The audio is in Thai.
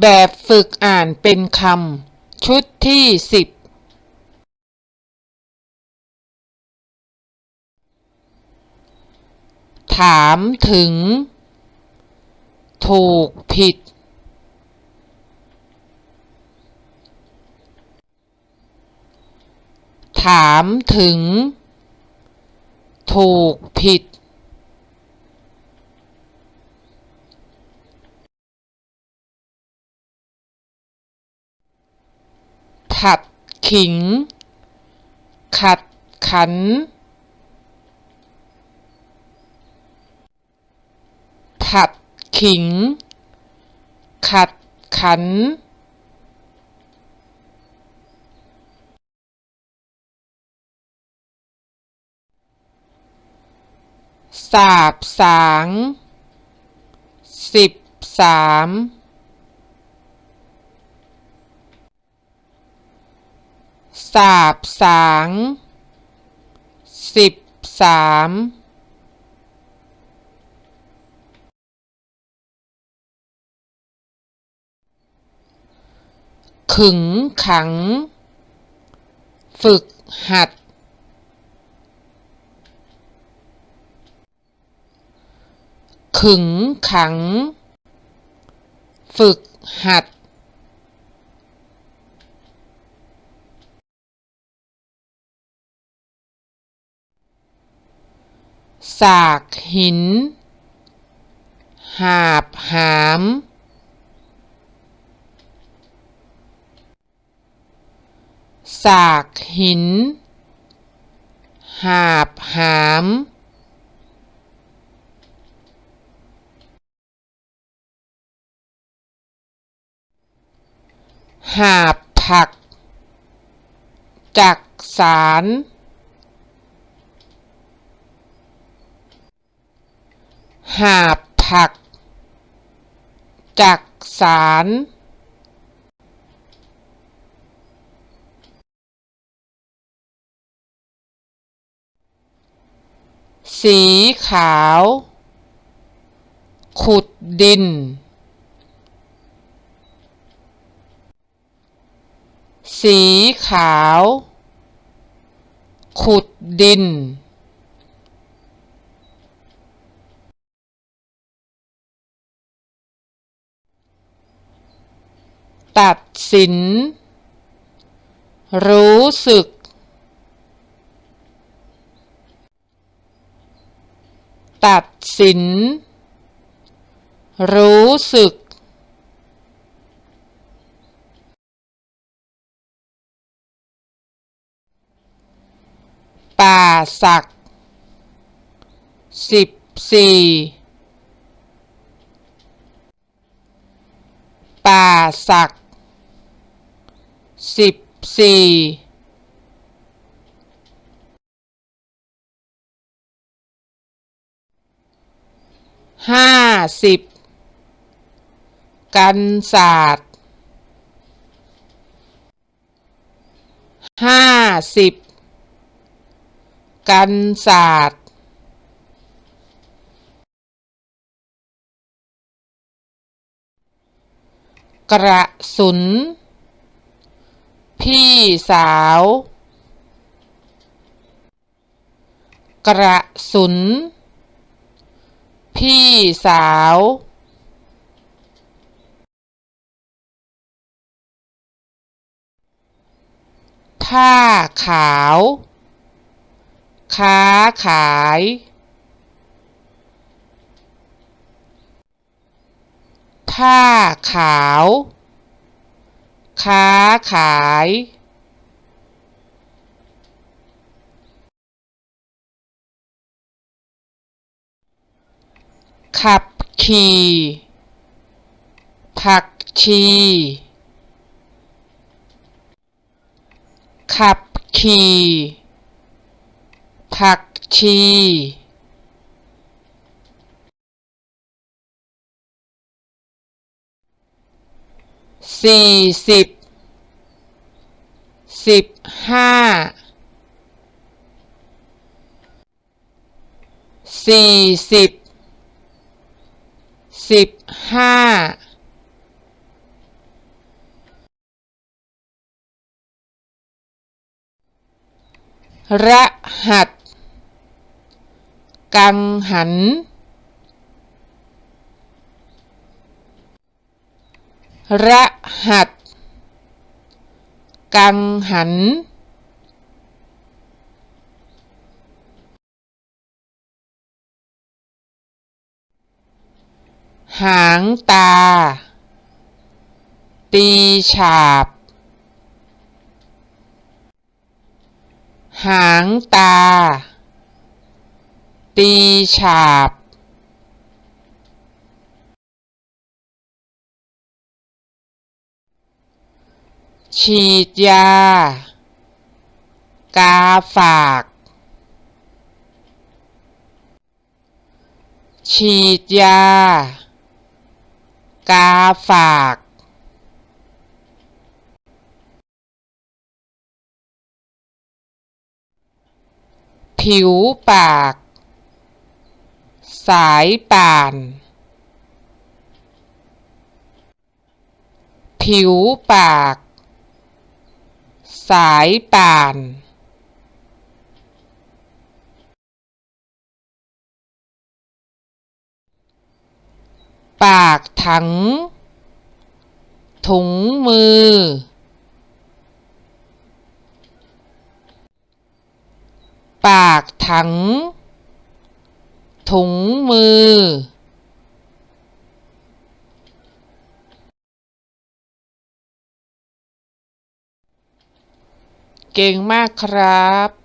แบบฝึกอ่านเป็นคำ ชุดที่สิบถามถึง ถูกผิด ถามถึง ถูกผิด ถัดขิง ขัดขันถัดขิง ขัดขัน สาบสาง สิบสาม สาบสางสิบสามขึงขัง ฝึกหัด ขึงขัง ฝึกหัด สากหิน หาบหาม สากหิน หาบหาม หาบผัก จักสาร หาบผัก จักสารสีขาว ขุดดิน สีขาว ขุดดิน ตัดสิน รู้สึก ตัดสิน รู้สึก ป่าสักสิบสี่ป่าสัก สิบสี่ห้าสิบกันศาสตร์ห้าสิบกันศาสตร์กระสุน พี่สาว กระสุน พี่สาว ผ้าขาว ค้าขาย ผ้าขาว ค้าขาย ขับขี่ ผักชี ขับขี่ ผักชี สี่สิบสิบห้าสี่สิบสิบห้าระหัดกังหัน รหัส กังหัน หางตา ตีฉาบ หางตา ตีฉาบ ฉีดยา กาฝาก ฉีดยา กาฝาก ผิวปาก สายป่าน ผิวปาก สายป่าน ปากถัง ถุงมือ ปากถัง ถุงมือ เก่งมากครับ